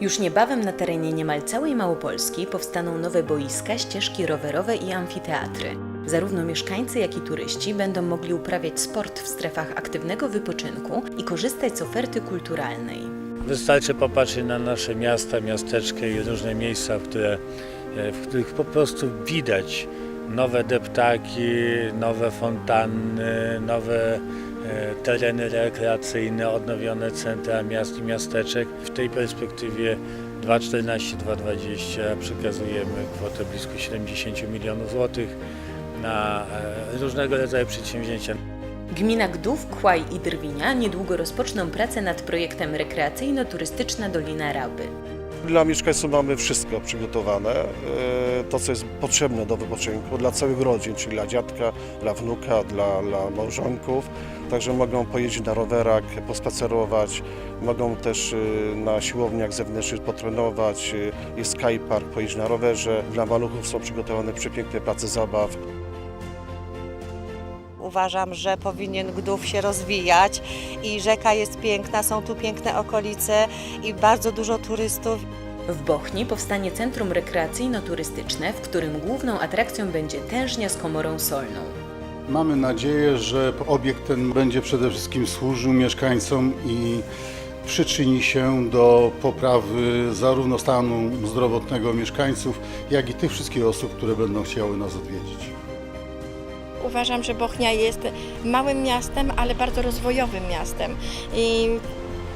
Już niebawem na terenie niemal całej Małopolski powstaną nowe boiska, ścieżki rowerowe i amfiteatry. Zarówno mieszkańcy, jak i turyści będą mogli uprawiać sport w strefach aktywnego wypoczynku i korzystać z oferty kulturalnej. Wystarczy popatrzeć na nasze miasta, miasteczka i różne miejsca, w, które, e, w których po prostu widać nowe deptaki, nowe fontanny, nowe e, tereny rekreacyjne, odnowione centra miast i miasteczek. W tej perspektywie 2,14-2,20 przekazujemy kwotę blisko 70 milionów złotych na e, różnego rodzaju przedsięwzięcia. Gmina Gdów, Kłaj i Drwinia niedługo rozpoczną pracę nad projektem rekreacyjno-turystyczna Dolina Raby. Dla mieszkańców mamy wszystko przygotowane, e, to co jest potrzebne do wypoczynku dla całych rodzin, czyli dla dziadka, dla wnuka, dla, dla małżonków. Także mogą pojeździć na rowerach, pospacerować, mogą też e, na siłowniach zewnętrznych potrenować, e, jest skypark, pojeździć na rowerze. Dla maluchów są przygotowane przepiękne place zabaw. Uważam, że powinien Gdów się rozwijać i rzeka jest piękna, są tu piękne okolice i bardzo dużo turystów. W Bochni powstanie centrum rekreacyjno-turystyczne, w którym główną atrakcją będzie tężnia z komorą solną. Mamy nadzieję, że obiekt ten będzie przede wszystkim służył mieszkańcom i przyczyni się do poprawy zarówno stanu zdrowotnego mieszkańców, jak i tych wszystkich osób, które będą chciały nas odwiedzić. Uważam, że Bochnia jest małym miastem, ale bardzo rozwojowym miastem. I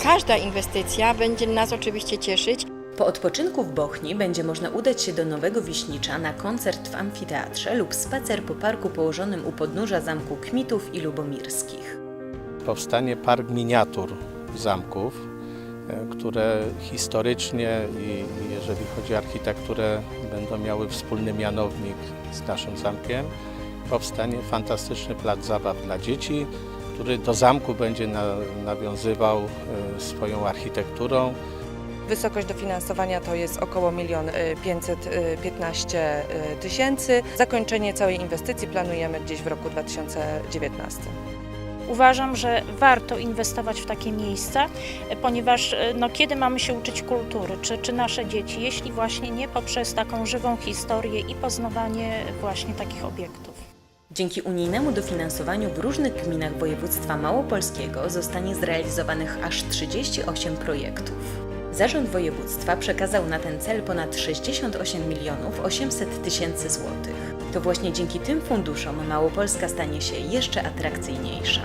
każda inwestycja będzie nas oczywiście cieszyć. Po odpoczynku w Bochni będzie można udać się do Nowego Wiśnicza na koncert w amfiteatrze lub spacer po parku położonym u podnóża zamku Kmitów i Lubomirskich. powstanie park miniatur zamków, e, które historycznie i i jeżeli chodzi o architekturę będą miały wspólny mianownik z naszym zamkiem. Powstanie fantastyczny plac zabaw dla dzieci, który do zamku będzie na, nawiązywał e, swoją architekturą. Wysokość dofinansowania to jest około 1 515 tysięcy. Zakończenie całej inwestycji planujemy gdzieś w roku 2019. Uważam, że warto inwestować w takie miejsca, ponieważ e, no, kiedy mamy się uczyć kultury, czy, czy nasze dzieci, jeśli właśnie nie poprzez taką żywą historię i poznawanie właśnie takich obiektów. Dzięki unijnemu dofinansowaniu w różnych gminach województwa małopolskiego zostanie zrealizowanych aż 38 projektów. Zarząd województwa przekazał na ten cel ponad 68 milionów 800 tysięcy złotych. To właśnie dzięki tym funduszom Małopolska stanie się jeszcze atrakcyjniejsza.